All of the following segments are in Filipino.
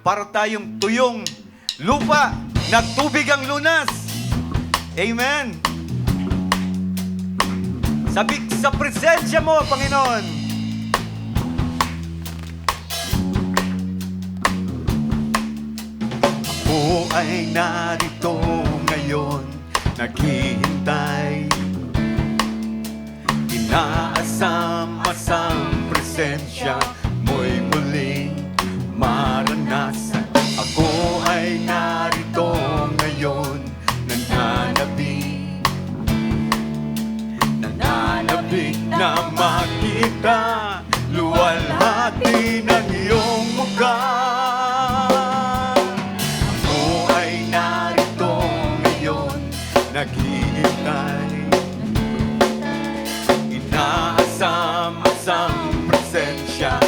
para tayong tuyong lupa na tubig ang lunas. Amen. Sabi sa presensya mo, Panginoon. Ako ay narito ngayon, naghihintay. Inaasam-asam presensya mo'y muling maranasan. Ako ay narito ngayon, nananabik. Nananabik na makita, luwalhati ng iyong mukha. Naghihintay. Inaasam-asam presensya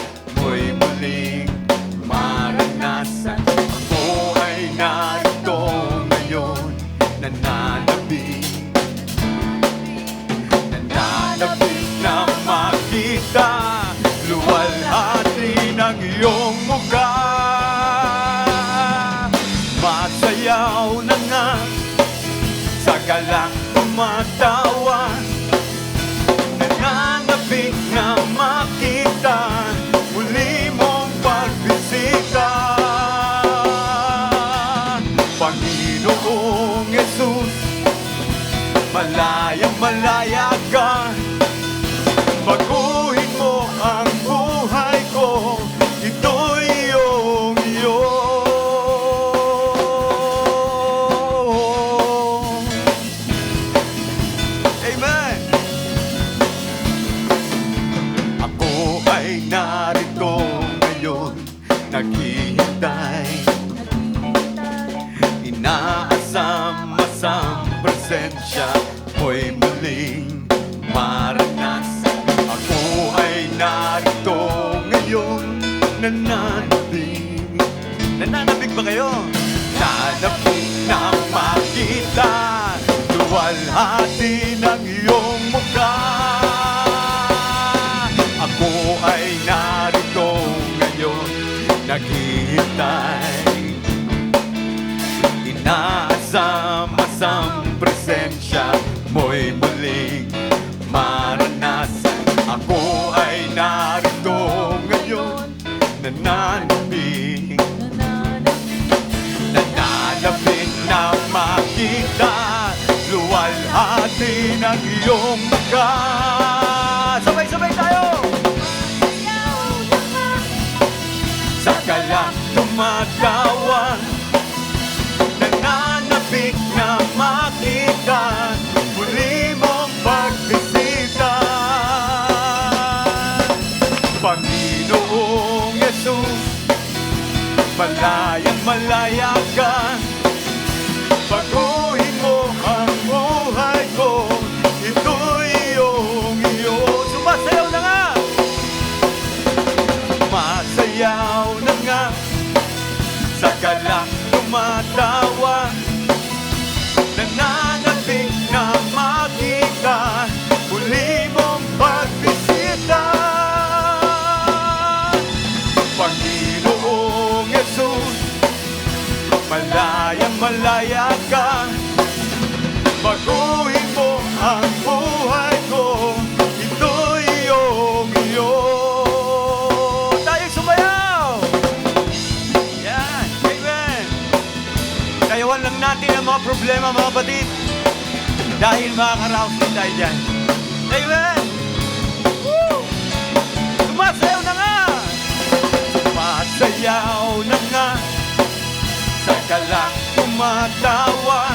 Panginoong Yesus. Malayang malaya ka nananabik Nananabik ba kayo? Nananabik na makita. Luwalhati ng iyong mukha. Ako ay narito ngayon. Naghihintay Galang tumatawa. Nananabik na makita Muli mong pagbisita. Panginoong Yesus Malayang malaya natin ang mga problema mga batid Dahil makakaraos din tayo dyan Amen! Woo! Sumasayaw na nga! Sumasayaw na nga Sa galang tumatawa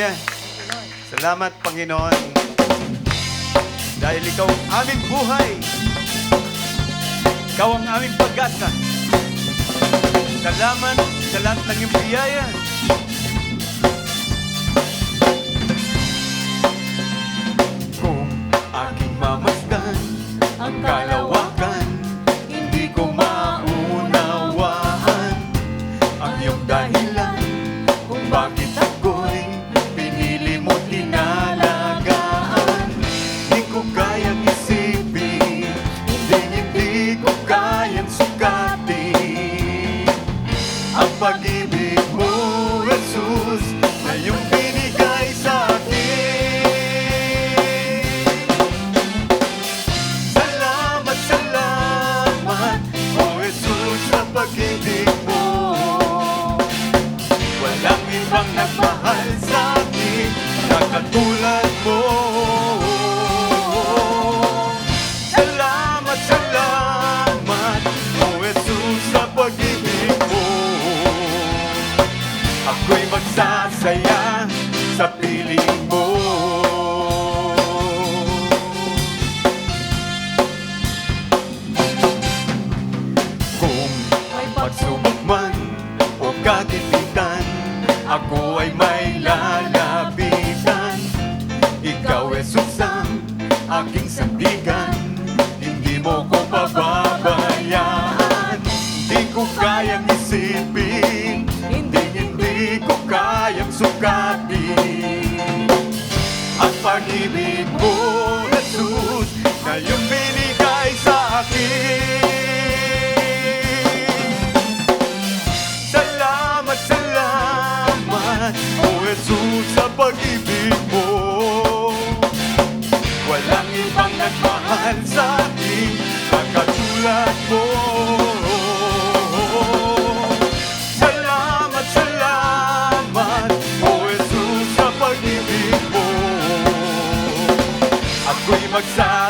Hallelujah. Salamat, Panginoon. Dahil ikaw ang aming buhay. Ikaw ang aming pag-asa. Salamat sa lahat ng iyong biyaya. Kung aking mamasdan ang kalawakan, Walang ibang nagmahal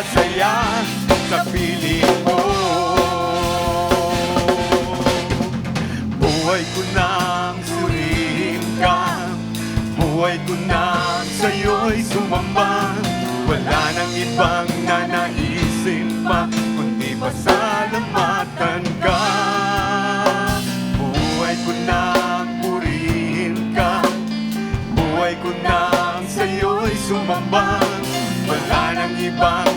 magsasaya sa piling mo. Buhay ko nang suriin ka. Buhay ko nang sa'yo'y sumamba Wala nang ibang nanaisin pa Kundi pasalamatan ka? Buhay ko nang purihin ka. Buhay ko nang sa'yo'y sumamba Wala nang ibang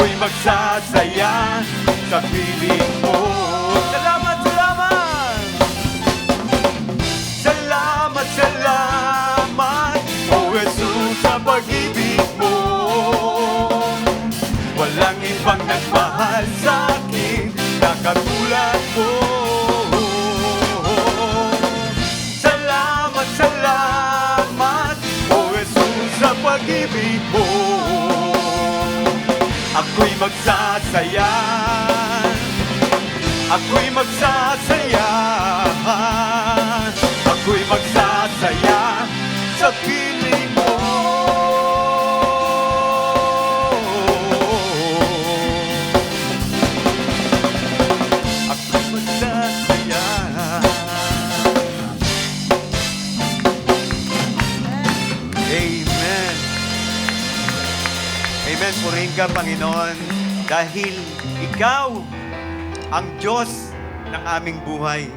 Ako'y magsasaya sa piling mo. Salamat, salamat! Salamat, salamat O Jesus sa pag-ibig mo. Walang ibang nagmahal sa akin na Ako'y magsasaya. Ako'y magsasaya Ako'y magsasaya sa piling ka, Panginoon, dahil Ikaw ang Diyos ng aming buhay.